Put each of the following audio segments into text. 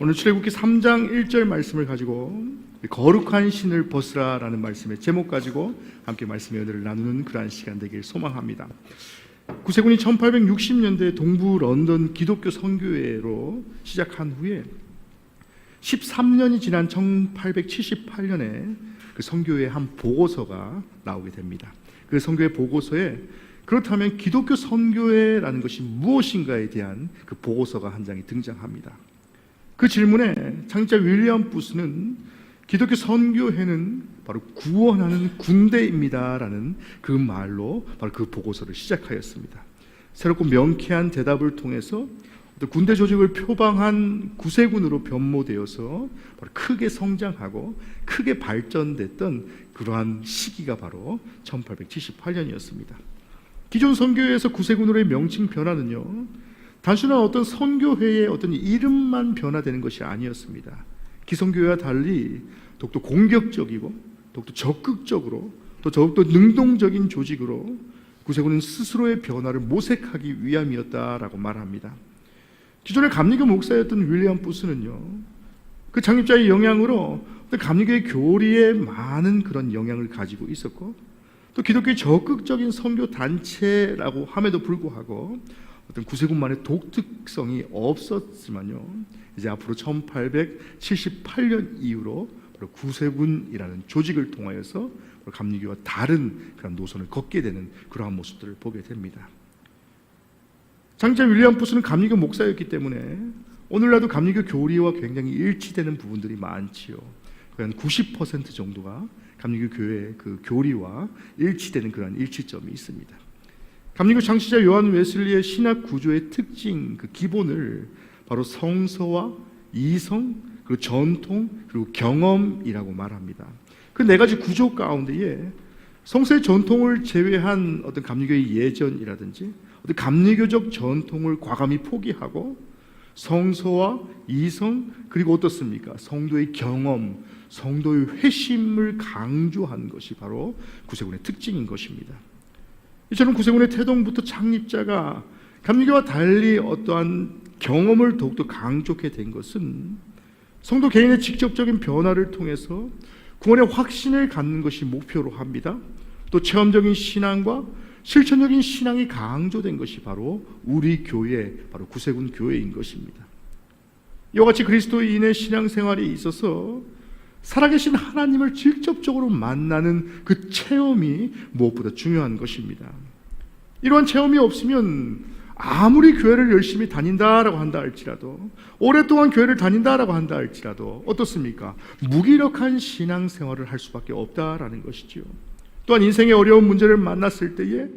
오늘 출애굽기 3장 1절 말씀을 가지고 거룩한 신을 벗으라라는 말씀의 제목 가지고 함께 말씀의 은혜를 나누는 그러한 시간 되길 소망합니다. 구세군이 1860년대 동부 런던 기독교 선교회로 시작한 후에 13년이 지난 1878년에 그 선교회 한 보고서가 나오게 됩니다. 그 선교회 보고서에 그렇다면 기독교 선교회라는 것이 무엇인가에 대한 그 보고서가 한 장이 등장합니다. 그 질문에 창자 윌리엄 부스는 기독교 선교회는 바로 구원하는 군대입니다라는 그 말로 바로 그 보고서를 시작하였습니다. 새롭고 명쾌한 대답을 통해서 군대 조직을 표방한 구세군으로 변모되어서 크게 성장하고 크게 발전됐던 그러한 시기가 바로 1878년이었습니다. 기존 선교회에서 구세군으로의 명칭 변화는요. 단순한 어떤 선교회의 어떤 이름만 변화되는 것이 아니었습니다. 기성교회와 달리 더욱더 공격적이고 더욱더 적극적으로 또 더욱더 능동적인 조직으로 구세군은 스스로의 변화를 모색하기 위함이었다라고 말합니다. 기존의 감리교 목사였던 윌리엄 부스는요. 그 창립자의 영향으로 감리교의 교리에 많은 그런 영향을 가지고 있었고 또 기독교의 적극적인 선교 단체라고 함에도 불구하고 어떤 구세군만의 독특성이 없었지만요. 이제 앞으로 1878년 이후로 구세군이라는 조직을 통하여서 감리교와 다른 그런 노선을 걷게 되는 그러한 모습들을 보게 됩니다. 장자 윌리엄 부스는 감리교 목사였기 때문에 오늘날도 감리교 교리와 굉장히 일치되는 부분들이 많지요. 거의 한90% 정도가 감리교 교회의 그 교리와 일치되는 그런 일치점이 있습니다. 감리교 창시자 요한 웨슬리의 신학 구조의 특징, 그 기본을 바로 성서와 이성, 그리고 전통, 그리고 경험이라고 말합니다. 그 네 가지 구조 가운데에 성서의 전통을 제외한 어떤 감리교의 예전이라든지 어떤 감리교적 전통을 과감히 포기하고 성서와 이성 그리고 어떻습니까? 성도의 경험, 성도의 회심을 강조한 것이 바로 구세군의 특징인 것입니다. 이처럼 구세군의 태동부터 창립자가 감리교와 달리 어떠한 경험을 더욱더 강조하게 된 것은 성도 개인의 직접적인 변화를 통해서 구원의 확신을 갖는 것이 목표로 합니다. 또 체험적인 신앙과 실천적인 신앙이 강조된 것이 바로 우리 교회, 바로 구세군 교회인 것입니다. 이와 같이 그리스도인의 신앙생활에 있어서 살아계신 하나님을 직접적으로 만나는 그 체험이 무엇보다 중요한 것입니다. 이러한 체험이 없으면 아무리 교회를 열심히 다닌다라고 한다 할지라도 오랫동안 교회를 다닌다라고 한다 할지라도 어떻습니까? 무기력한 신앙 생활을 할 수밖에 없다라는 것이지요. 또한 인생의 어려운 문제를 만났을 때에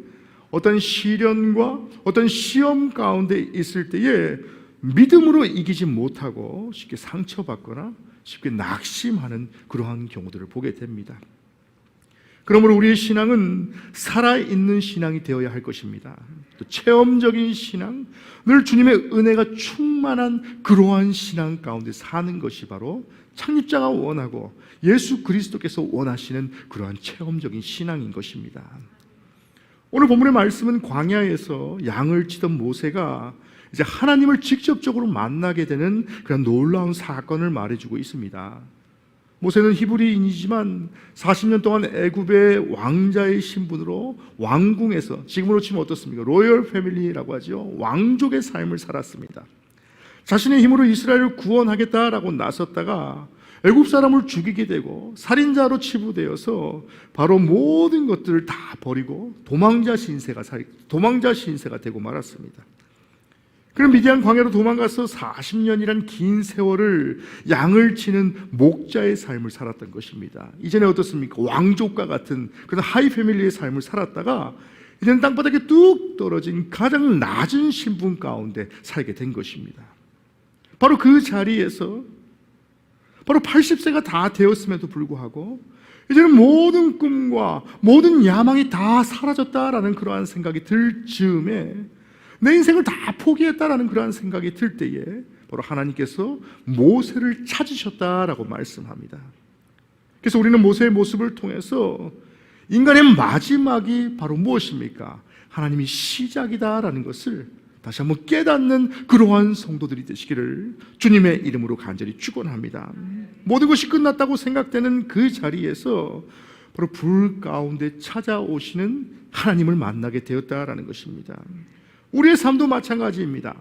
어떤 시련과 어떤 시험 가운데 있을 때에 믿음으로 이기지 못하고 쉽게 상처받거나 쉽게 낙심하는 그러한 경우들을 보게 됩니다. 그러므로 우리의 신앙은 살아있는 신앙이 되어야 할 것입니다. 또 체험적인 신앙, 늘 주님의 은혜가 충만한 그러한 신앙 가운데 사는 것이 바로 창립자가 원하고 예수 그리스도께서 원하시는 그러한 체험적인 신앙인 것입니다. 오늘 본문의 말씀은 광야에서 양을 치던 모세가 이제 하나님을 직접적으로 만나게 되는 그런 놀라운 사건을 말해주고 있습니다. 모세는 히브리인이지만 40년 동안 애굽의 왕자의 신분으로 왕궁에서 지금으로 치면 어떻습니까? 로열 패밀리라고 하죠. 왕족의 삶을 살았습니다. 자신의 힘으로 이스라엘을 구원하겠다라고 나섰다가 애굽 사람을 죽이게 되고 살인자로 치부되어서 바로 모든 것들을 다 버리고 도망자 신세가 도망자 신세가 되고 말았습니다. 그럼 미디안 광야로 도망가서 40년이란 긴 세월을 양을 치는 목자의 삶을 살았던 것입니다. 이전에 어떻습니까? 왕족과 같은 그런 하이 패밀리의 삶을 살았다가 이제는 땅바닥에 뚝 떨어진 가장 낮은 신분 가운데 살게 된 것입니다. 바로 그 자리에서 바로 80세가 다 되었음에도 불구하고 이제는 모든 꿈과 모든 야망이 다 사라졌다라는 그러한 생각이 들 즈음에 내 인생을 다 포기했다라는 그러한 생각이 들 때에 바로 하나님께서 모세를 찾으셨다라고 말씀합니다. 그래서 우리는 모세의 모습을 통해서 인간의 마지막이 바로 무엇입니까? 하나님이 시작이다라는 것을 다시 한번 깨닫는 그러한 성도들이 되시기를 주님의 이름으로 간절히 축원합니다. 모든 것이 끝났다고 생각되는 그 자리에서 바로 불 가운데 찾아오시는 하나님을 만나게 되었다라는 것입니다. 우리의 삶도 마찬가지입니다.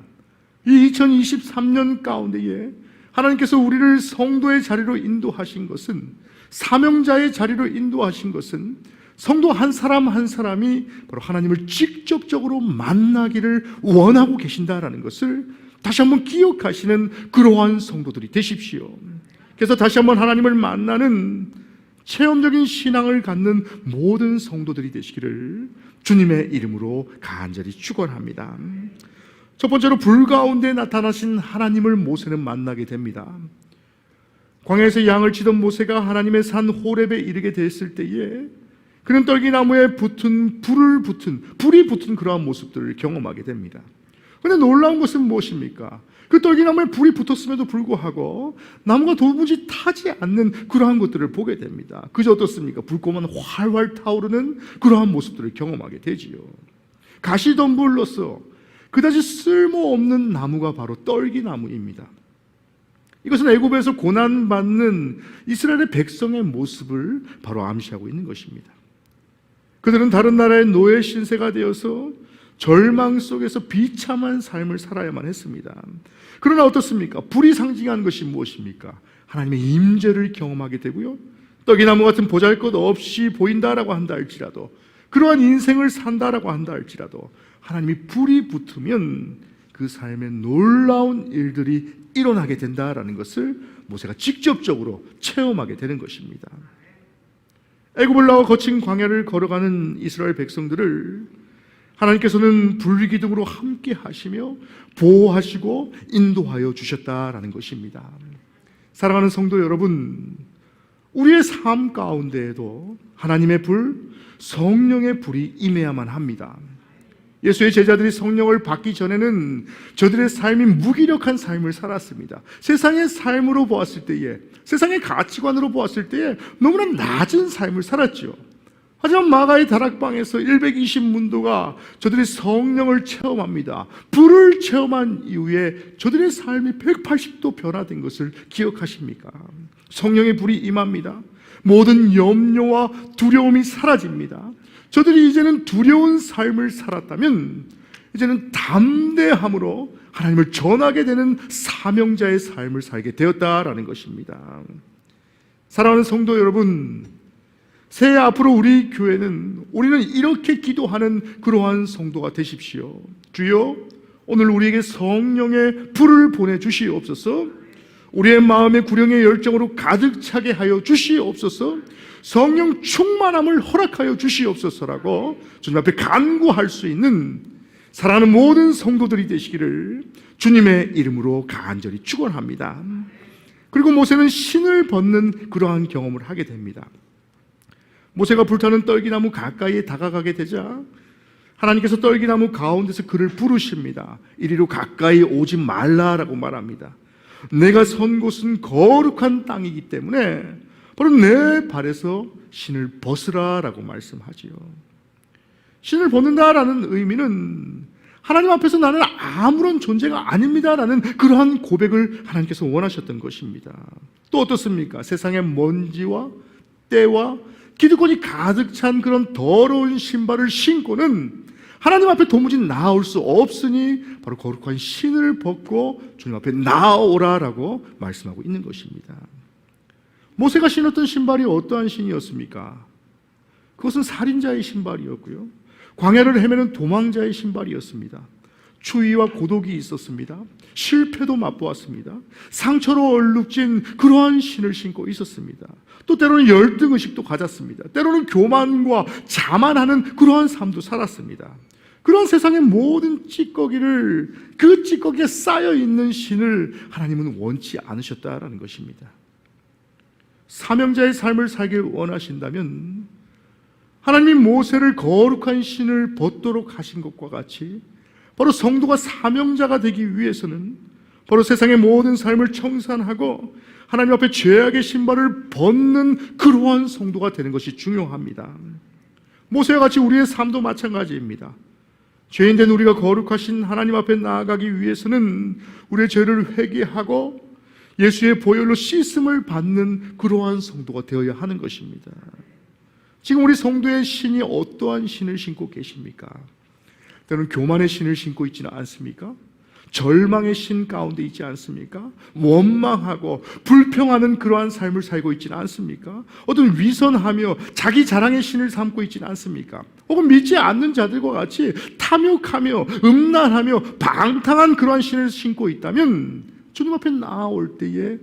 이 2023년 가운데에 하나님께서 우리를 성도의 자리로 인도하신 것은 사명자의 자리로 인도하신 것은 성도 한 사람 한 사람이 바로 하나님을 직접적으로 만나기를 원하고 계신다라는 것을 다시 한번 기억하시는 그러한 성도들이 되십시오. 그래서 다시 한번 하나님을 만나는 체험적인 신앙을 갖는 모든 성도들이 되시기를 주님의 이름으로 간절히 축원합니다. 첫 번째로 불 가운데 나타나신 하나님을 모세는 만나게 됩니다. 광야에서 양을 치던 모세가 하나님의 산 호렙에 이르게 됐을 때에 그는 떨기나무에 붙은 불을 붙은 불이 붙은 그러한 모습들을 경험하게 됩니다. 그런데 놀라운 것은 무엇입니까? 그 떨기나무에 불이 붙었음에도 불구하고 나무가 도무지 타지 않는 그러한 것들을 보게 됩니다. 그저 어떻습니까? 불꽃만 활활 타오르는 그러한 모습들을 경험하게 되지요. 가시덤불로서 그다지 쓸모없는 나무가 바로 떨기나무입니다. 이것은 애굽에서 고난받는 이스라엘의 백성의 모습을 바로 암시하고 있는 것입니다. 그들은 다른 나라의 노예 신세가 되어서 절망 속에서 비참한 삶을 살아야만 했습니다. 그러나 어떻습니까? 불이 상징한 것이 무엇입니까? 하나님의 임재를 경험하게 되고요. 떡이나무 같은 보잘것 없이 보인다라고 한다 할지라도 그러한 인생을 산다라고 한다 할지라도 하나님이 불이 붙으면 그 삶에 놀라운 일들이 일어나게 된다라는 것을 모세가 직접적으로 체험하게 되는 것입니다. 애굽을 나와 거친 광야를 걸어가는 이스라엘 백성들을 하나님께서는 불기둥으로 함께 하시며 보호하시고 인도하여 주셨다라는 것입니다. 사랑하는 성도 여러분, 우리의 삶 가운데에도 하나님의 불, 성령의 불이 임해야만 합니다. 예수의 제자들이 성령을 받기 전에는 저들의 삶이 무기력한 삶을 살았습니다. 세상의 삶으로 보았을 때에, 세상의 가치관으로 보았을 때에 너무나 낮은 삶을 살았죠. 하지만 마가의 다락방에서 120문도가 저들의 성령을 체험합니다. 불을 체험한 이후에 저들의 삶이 180도 변화된 것을 기억하십니까? 성령의 불이 임합니다. 모든 염려와 두려움이 사라집니다. 저들이 이제는 두려운 삶을 살았다면 이제는 담대함으로 하나님을 전하게 되는 사명자의 삶을 살게 되었다라는 것입니다. 사랑하는 성도 여러분, 새해 앞으로 우리 교회는 우리는 이렇게 기도하는 그러한 성도가 되십시오. 주여, 오늘 우리에게 성령의 불을 보내 주시옵소서. 우리의 마음의 구령의 열정으로 가득 차게 하여 주시옵소서. 성령 충만함을 허락하여 주시옵소서라고 주님 앞에 간구할 수 있는 사랑하는 모든 성도들이 되시기를 주님의 이름으로 간절히 축원합니다. 그리고 모세는 신을 벗는 그러한 경험을 하게 됩니다. 모세가 불타는 떨기나무 가까이에 다가가게 되자 하나님께서 떨기나무 가운데서 그를 부르십니다. 이리로 가까이 오지 말라라고 말합니다. 내가 선 곳은 거룩한 땅이기 때문에 바로 내 발에서 신을 벗으라라고 말씀하지요. 신을 벗는다라는 의미는 하나님 앞에서 나는 아무런 존재가 아닙니다라는 그러한 고백을 하나님께서 원하셨던 것입니다. 또 어떻습니까? 세상의 먼지와 때와 기득권이 가득 찬 그런 더러운 신발을 신고는 하나님 앞에 도무지 나올 수 없으니 바로 거룩한 신을 벗고 주님 앞에 나오라라고 말씀하고 있는 것입니다. 모세가 신었던 신발이 어떠한 신이었습니까? 그것은 살인자의 신발이었고요. 광야를 헤매는 도망자의 신발이었습니다. 추위와 고독이 있었습니다. 실패도 맛보았습니다. 상처로 얼룩진 그러한 신을 신고 있었습니다. 또 때로는 열등 의식도 가졌습니다. 때로는 교만과 자만하는 그러한 삶도 살았습니다. 그런 세상의 모든 찌꺼기를 그 찌꺼기에 쌓여 있는 신을 하나님은 원치 않으셨다라는 것입니다. 사명자의 삶을 살길 원하신다면 하나님이 모세를 거룩한 신을 벗도록 하신 것과 같이 바로 성도가 사명자가 되기 위해서는 바로 세상의 모든 삶을 청산하고 하나님 앞에 죄악의 신발을 벗는 그러한 성도가 되는 것이 중요합니다. 모세와 같이 우리의 삶도 마찬가지입니다. 죄인 된 우리가 거룩하신 하나님 앞에 나아가기 위해서는 우리의 죄를 회개하고 예수의 보혈로 씻음을 받는 그러한 성도가 되어야 하는 것입니다. 지금 우리 성도의 신이 어떠한 신을 신고 계십니까? 때로는 교만의 신을 신고 있지는 않습니까? 절망의 신 가운데 있지 않습니까? 원망하고 불평하는 그러한 삶을 살고 있지는 않습니까? 어떤 위선하며 자기 자랑의 신을 삼고 있지는 않습니까? 혹은 믿지 않는 자들과 같이 탐욕하며 음란하며 방탕한 그러한 신을 신고 있다면 주님 앞에 나아올 때에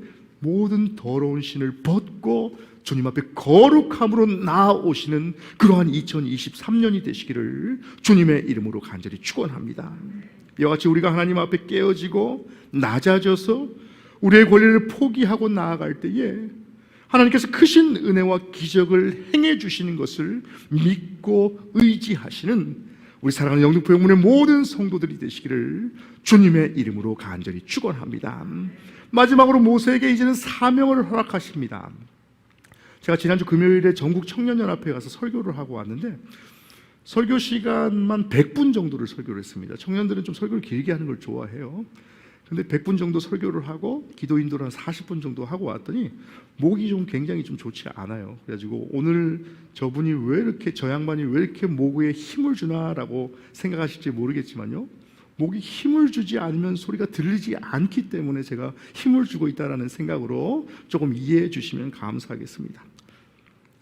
모든 더러운 신을 벗고 주님 앞에 거룩함으로 나아오시는 그러한 2023년이 되시기를 주님의 이름으로 간절히 축원합니다. 이와 같이 우리가 하나님 앞에 깨어지고 낮아져서 우리의 권리를 포기하고 나아갈 때에 하나님께서 크신 은혜와 기적을 행해 주시는 것을 믿고 의지하시는 우리 사랑하는 영등포 영문의 모든 성도들이 되시기를 주님의 이름으로 간절히 축원합니다. 마지막으로 모세에게 이제는 사명을 허락하십니다. 제가 지난주 금요일에 전국 청년연합회 가서 설교를 하고 왔는데 설교 시간만 100분 정도를 설교를 했습니다. 청년들은 좀 설교를 길게 하는 걸 좋아해요. 근데 100분 정도 설교를 하고 기도 인도를 한 40분 정도 하고 왔더니 목이 좀 굉장히 좀 좋지 않아요. 그래가지고 오늘 저분이 왜 이렇게 저 양반이 왜 이렇게 목에 힘을 주나라고 생각하실지 모르겠지만요. 목이 힘을 주지 않으면 소리가 들리지 않기 때문에 제가 힘을 주고 있다라는 생각으로 조금 이해해 주시면 감사하겠습니다.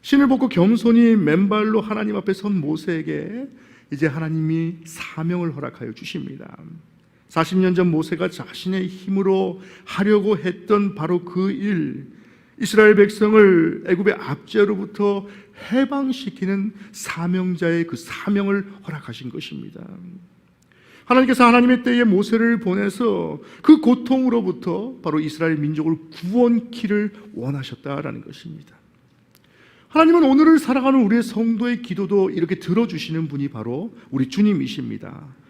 신을 벗고 겸손히 맨발로 하나님 앞에 선 모세에게 이제 하나님이 사명을 허락하여 주십니다. 40년 전 모세가 자신의 힘으로 하려고 했던 바로 그 일, 이스라엘 백성을 애굽의 압제로부터 해방시키는 사명자의 그 사명을 허락하신 것입니다. 하나님께서 하나님의 때에 모세를 보내서 그 고통으로부터 바로 이스라엘 민족을 구원키를 원하셨다라는 것입니다. 하나님은 오늘을 살아가는 우리의 성도의 기도도 이렇게 들어주시는 분이 바로 우리 주님이십니다.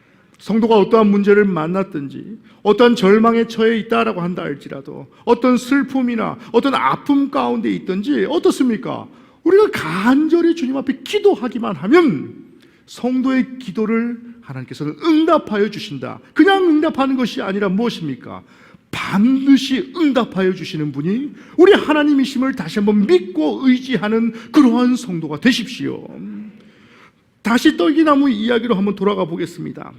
성도가 어떠한 문제를 만났든지 어떠한 절망에 처해 있다라고 한다 할지라도 어떤 슬픔이나 어떤 아픔 가운데 있든지 어떻습니까? 우리가 간절히 주님 앞에 기도하기만 하면 성도의 기도를 하나님께서는 응답하여 주신다. 그냥 응답하는 것이 아니라 무엇입니까? 반드시 응답하여 주시는 분이 우리 하나님이심을 다시 한번 믿고 의지하는 그러한 성도가 되십시오. 다시 떨기나무 이야기로 한번 돌아가 보겠습니다.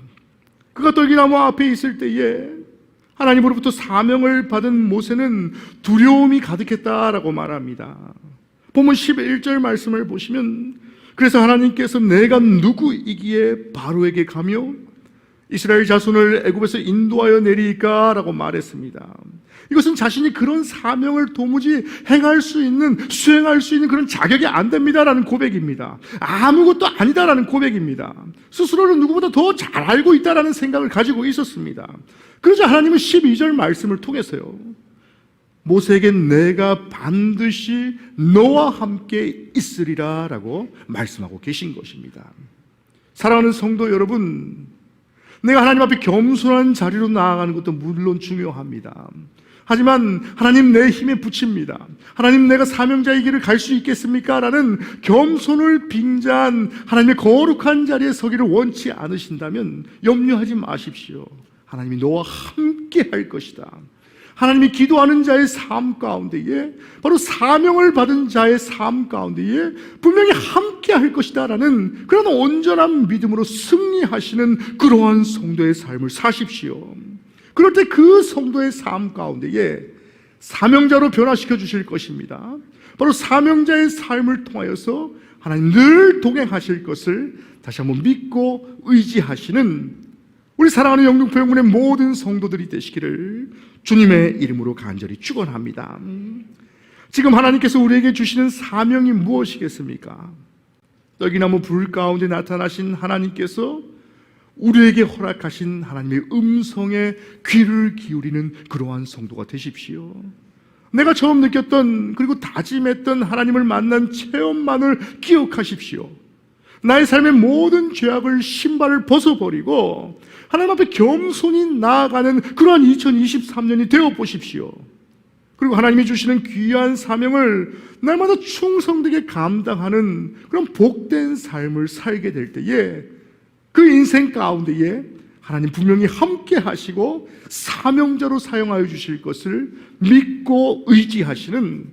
그가 떨기나무 앞에 있을 때에 하나님으로부터 사명을 받은 모세는 두려움이 가득했다라고 말합니다. 본문 11절 말씀을 보시면 그래서 하나님께서 내가 누구이기에 바로에게 가며 이스라엘 자손을 애굽에서 인도하여 내리까라고 말했습니다. 이것은 자신이 그런 사명을 도무지 행할 수 있는 수행할 수 있는 그런 자격이 안 됩니다라는 고백입니다. 아무것도 아니다라는 고백입니다. 스스로는 누구보다 더 잘 알고 있다라는 생각을 가지고 있었습니다. 그러자 하나님은 12절 말씀을 통해서요. 모세에게 내가 반드시 너와 함께 있으리라 라고 말씀하고 계신 것입니다. 사랑하는 성도 여러분, 내가 하나님 앞에 겸손한 자리로 나아가는 것도 물론 중요합니다. 하지만 하나님 내 힘에 붙입니다. 하나님 내가 사명자의 길을 갈 수 있겠습니까? 라는 겸손을 빙자한 하나님의 거룩한 자리에 서기를 원치 않으신다면 염려하지 마십시오. 하나님이 너와 함께 할 것이다. 하나님이 기도하는 자의 삶 가운데에 바로 사명을 받은 자의 삶 가운데에 분명히 함께 할 것이다라는 그런 온전한 믿음으로 승리하시는 그러한 성도의 삶을 사십시오. 그럴 때 그 성도의 삶 가운데에 사명자로 변화시켜 주실 것입니다. 바로 사명자의 삶을 통하여서 하나님 늘 동행하실 것을 다시 한번 믿고 의지하시는 우리 사랑하는 영등포 영문의 모든 성도들이 되시기를 주님의 이름으로 간절히 축원합니다. 지금 하나님께서 우리에게 주시는 사명이 무엇이겠습니까? 떡이나무 불 가운데 나타나신 하나님께서 우리에게 허락하신 하나님의 음성에 귀를 기울이는 그러한 성도가 되십시오. 내가 처음 느꼈던 그리고 다짐했던 하나님을 만난 체험만을 기억하십시오. 나의 삶의 모든 죄악을 신발을 벗어버리고 하나님 앞에 겸손히 나아가는 그러한 2023년이 되어 보십시오. 그리고 하나님이 주시는 귀한 사명을 날마다 충성되게 감당하는 그런 복된 삶을 살게 될 때에 그 인생 가운데에 하나님 분명히 함께 하시고 사명자로 사용하여 주실 것을 믿고 의지하시는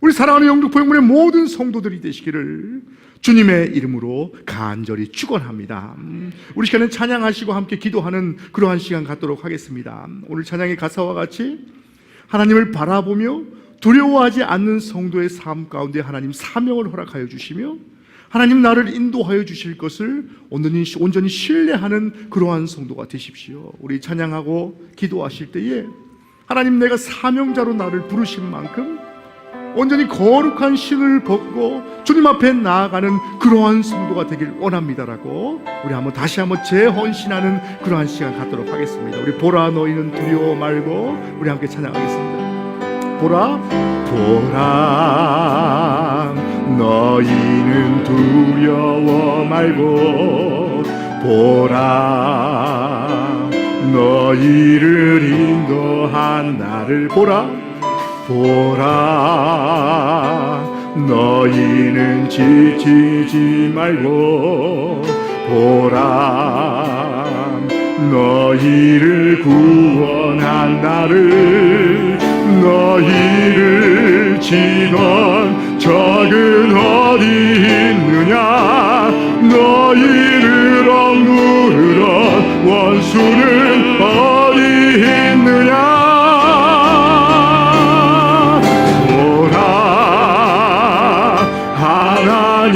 우리 사랑하는 영등포영문의 모든 성도들이 되시기를 주님의 이름으로 간절히 축원합니다. 음, 우리 시간에 찬양하시고 함께 기도하는 그러한 시간 갖도록 하겠습니다. 오늘 찬양의 가사와 같이 하나님을 바라보며 두려워하지 않는 성도의 삶 가운데 하나님 사명을 허락하여 주시며 하나님 나를 인도하여 주실 것을 온전히 신뢰하는 그러한 성도가 되십시오. 우리 찬양하고 기도하실 때에 하나님 내가 사명자로 나를 부르신 만큼 온전히 거룩한 신을 벗고 주님 앞에 나아가는 그러한 성도가 되길 원합니다라고 우리 한번 다시 한번 재헌신하는 그러한 시간 갖도록 하겠습니다. 우리 보라 너희는 두려워 말고 우리 함께 찬양하겠습니다. 보라 보라 너희는 두려워 말고 보라 너희를 인도한 나를 보라 보라 너희는 지치지 말고 보라 너희를 구원한 나를 너희를 치던 적은 어디 있느냐? 너희를 억누르던 원수는 어디 있느냐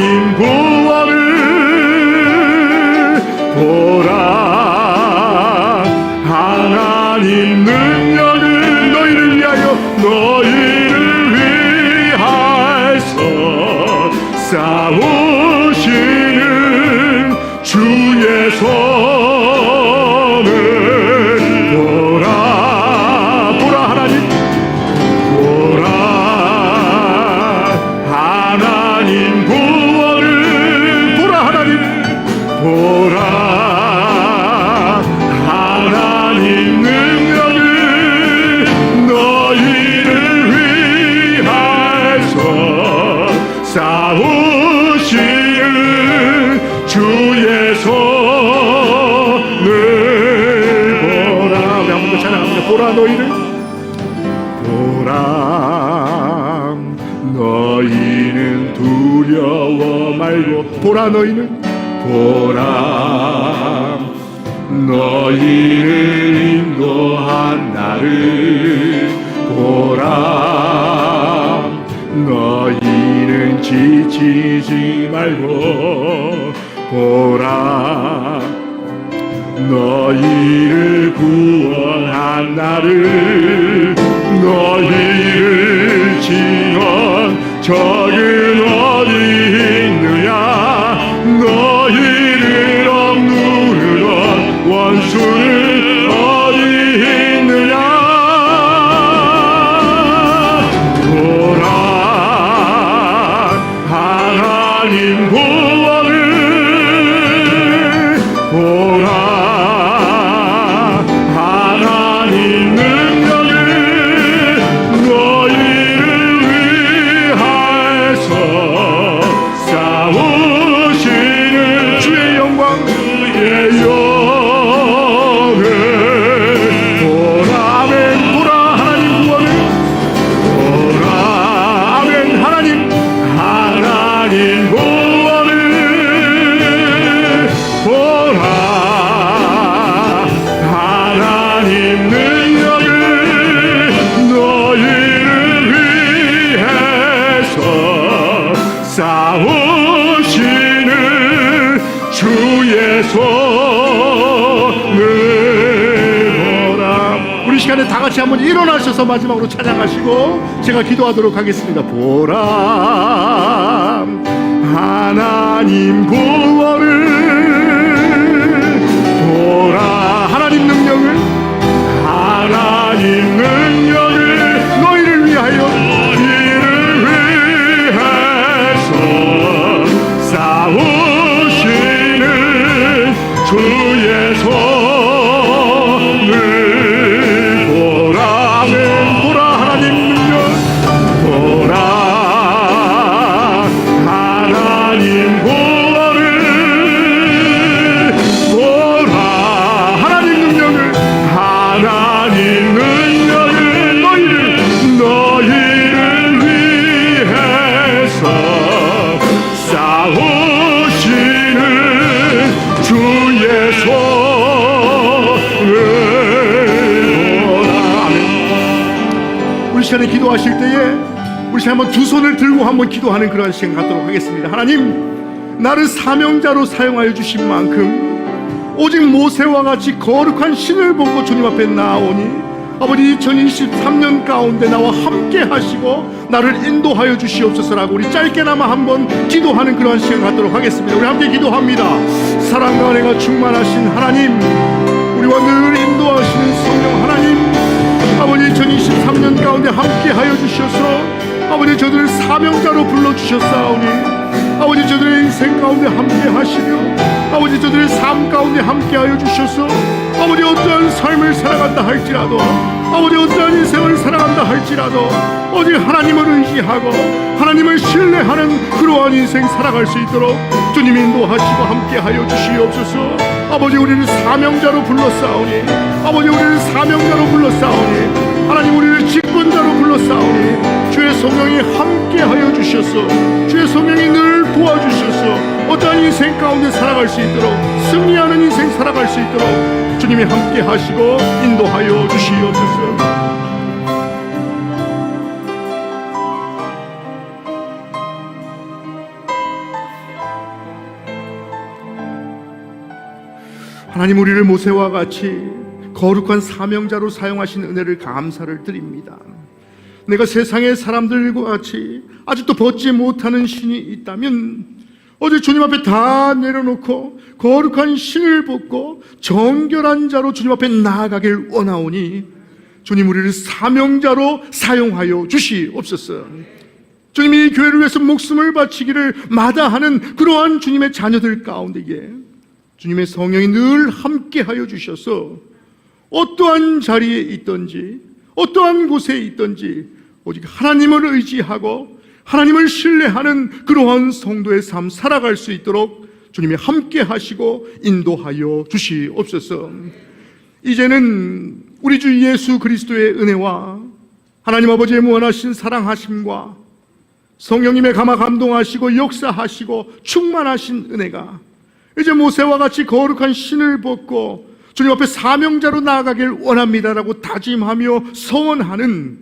하나 싸우시는 주의 손을 보라. 우리 한번 더 찬양합니다. 보라 너희를. 보라 너희는 두려워 말고. 보라 너희는. 보라 너희를 인도한 나를 지치지 말고 보라. 너희를 구원한 나를 너희를 지원 적 일어나셔서 마지막으로 찬양하시고 제가 기도하도록 하겠습니다. 보라 하나님 보라 시간에 기도하실 때에 우리 한번 두 손을 들고 한번 기도하는 그런 시간 갖도록 하겠습니다. 하나님, 나를 사명자로 사용하여 주신 만큼 오직 모세와 같이 거룩한 신을 보고 주님 앞에 나오니 아버지 2023년 가운데 나와 함께 하시고 나를 인도하여 주시옵소서라고 우리 짧게나마 한번 기도하는 그러한 시간 갖도록 하겠습니다. 우리 함께 기도합니다. 사랑과 은혜가 충만하신 하나님, 우리와 늘 2023년 가운데 함께 하여 주셔서. 아버지 저들을 사명자로 불러 주셨사오니 아버지 저들의 인생 가운데 함께 하시며 아버지 저들의 삶 가운데 함께 하여 주셔서. 아버지 어떠한 삶을 살아간다 할지라도 아버지 어떠한 인생을 살아간다 할지라도 오직 하나님을 의지하고 하나님을 신뢰하는 그러한 인생 살아갈 수 있도록 주님 인도하시고 함께 하여 주시옵소서. 아버지 우리를 사명자로 불렀사오니 아버지 우리를 사명자로 불렀사오니 하나님 우리를 직분자로 불렀사오니 주의 성령이 함께 하여 주셔서. 주의 성령이 늘 도와주셔서. 어떠한 인생 가운데 살아갈 수 있도록 승리하는 인생 살아갈 수 있도록 주님이 함께 하시고 인도하여 주시옵소서. 하나님 우리를 모세와 같이 거룩한 사명자로 사용하신 은혜를 감사를 드립니다. 내가 세상의 사람들과 같이 아직도 벗지 못하는 신이 있다면 어제 주님 앞에 다 내려놓고 거룩한 신을 벗고 정결한 자로 주님 앞에 나아가길 원하오니 주님 우리를 사명자로 사용하여 주시옵소서. 주님이 이 교회를 위해서 목숨을 바치기를 마다하는 그러한 주님의 자녀들 가운데에 주님의 성령이 늘 함께 하여 주셔서 어떠한 자리에 있든지 어떠한 곳에 있든지 오직 하나님을 의지하고 하나님을 신뢰하는 그러한 성도의 삶 살아갈 수 있도록 주님이 함께 하시고 인도하여 주시옵소서. 이제는 우리 주 예수 그리스도의 은혜와 하나님 아버지의 무한하신 사랑하심과 성령님의 감화 감동하시고 역사하시고 충만하신 은혜가 이제 모세와 같이 거룩한 신을 벗고 주님 앞에 사명자로 나아가길 원합니다라고 다짐하며 서원하는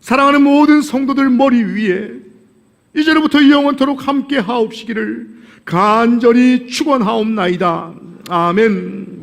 사랑하는 모든 성도들 머리 위에 이제로부터 영원토록 함께 하옵시기를 간절히 축원하옵나이다. 아멘.